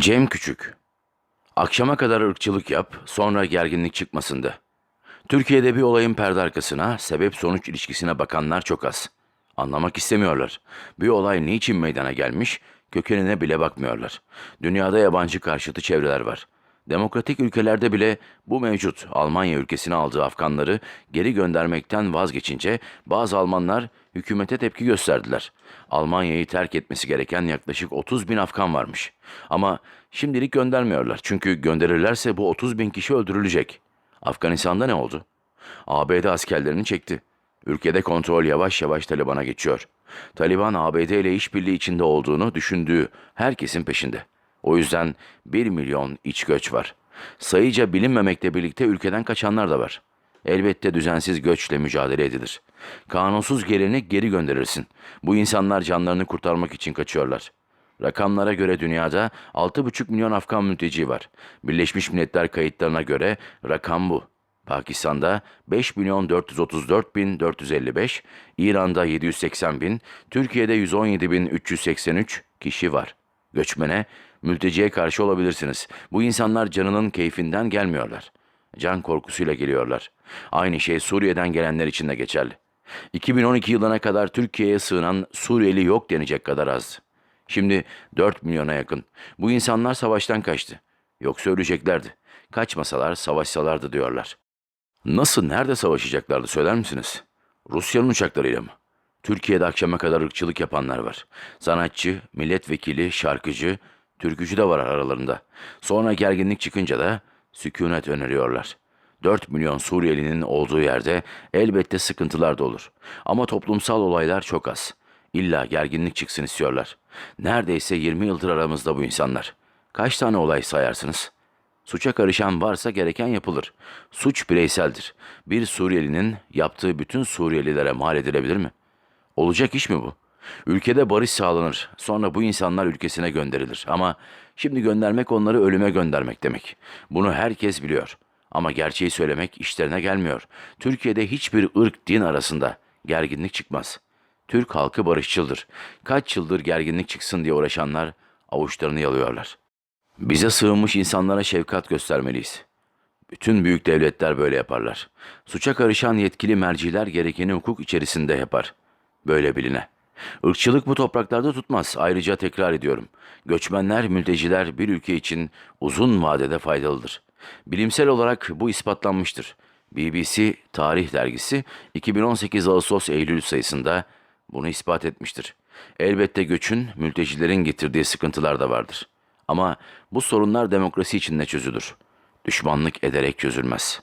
Cem Küçük Akşama kadar ırkçılık yap, sonra gerginlik çıkmasın de. Türkiye'de bir olayın perde arkasına, sebep sonuç ilişkisine bakanlar çok az. Anlamak istemiyorlar. Bir olay niçin meydana gelmiş, kökenine bile bakmıyorlar. Dünyada yabancı karşıtı çevreler var. Demokratik ülkelerde bile bu mevcut. Almanya ülkesine aldığı Afganları geri göndermekten vazgeçince bazı Almanlar hükümete tepki gösterdiler. Almanya'yı terk etmesi gereken yaklaşık 30 bin Afgan varmış. Ama şimdilik göndermiyorlar. Çünkü gönderirlerse bu 30 bin kişi öldürülecek. Afganistan'da ne oldu? ABD askerlerini çekti. Ülkede kontrol yavaş yavaş Taliban'a geçiyor. Taliban ABD ile işbirliği içinde olduğunu düşündüğü herkesin peşinde. O yüzden 1 milyon iç göç var. Sayıca bilinmemekle birlikte ülkeden kaçanlar da var. Elbette düzensiz göçle mücadele edilir. Kanunsuz geleni geri gönderirsin. Bu insanlar canlarını kurtarmak için kaçıyorlar. Rakamlara göre dünyada 6,5 milyon Afgan mülteci var. Birleşmiş Milletler kayıtlarına göre rakam bu. Pakistan'da 5 milyon 434 bin 455, İran'da 780 bin, Türkiye'de 117 bin 383 kişi var. Göçmene, mülteciye karşı olabilirsiniz. Bu insanlar canının keyfinden gelmiyorlar. Can korkusuyla geliyorlar. Aynı şey Suriye'den gelenler için de geçerli. 2012 yılına kadar Türkiye'ye sığınan Suriyeli yok denecek kadar azdı. Şimdi 4 milyona yakın. Bu insanlar savaştan kaçtı. Yoksa öleceklerdi. Kaçmasalar savaşsalardı diyorlar. Nasıl, nerede savaşacaklardı söyler misiniz? Rusya'nın uçaklarıyla mı? Türkiye'de akşama kadar ırkçılık yapanlar var. Sanatçı, milletvekili, şarkıcı, türkücü de var aralarında. Sonra gerginlik çıkınca da sükunet öneriyorlar. 4 milyon Suriyelinin olduğu yerde elbette sıkıntılar da olur. Ama toplumsal olaylar çok az. İlla gerginlik çıksın istiyorlar. Neredeyse 20 yıldır aramızda bu insanlar. Kaç tane olay sayarsınız? Suça karışan varsa gereken yapılır. Suç bireyseldir. Bir Suriyelinin yaptığı bütün Suriyelilere mal edilebilir mi? Olacak iş mi bu? Ülkede barış sağlanır. Sonra bu insanlar ülkesine gönderilir. Ama şimdi göndermek onları ölüme göndermek demek. Bunu herkes biliyor. Ama gerçeği söylemek işlerine gelmiyor. Türkiye'de hiçbir ırk din arasında gerginlik çıkmaz. Türk halkı barışçıldır. Kaç yıldır gerginlik çıksın diye uğraşanlar avuçlarını yalıyorlar. Bize sığınmış insanlara şefkat göstermeliyiz. Bütün büyük devletler böyle yaparlar. Suça karışan yetkili merciler gerekeni hukuk içerisinde yapar. Böyle biline. Irkçılık bu topraklarda tutmaz. Ayrıca tekrar ediyorum. Göçmenler, mülteciler bir ülke için uzun vadede faydalıdır. Bilimsel olarak bu ispatlanmıştır. BBC Tarih Dergisi 2018 Ağustos-Eylül sayısında bunu ispat etmiştir. Elbette göçün, mültecilerin getirdiği sıkıntılar da vardır. Ama bu sorunlar demokrasi içinde çözülür. Düşmanlık ederek çözülmez.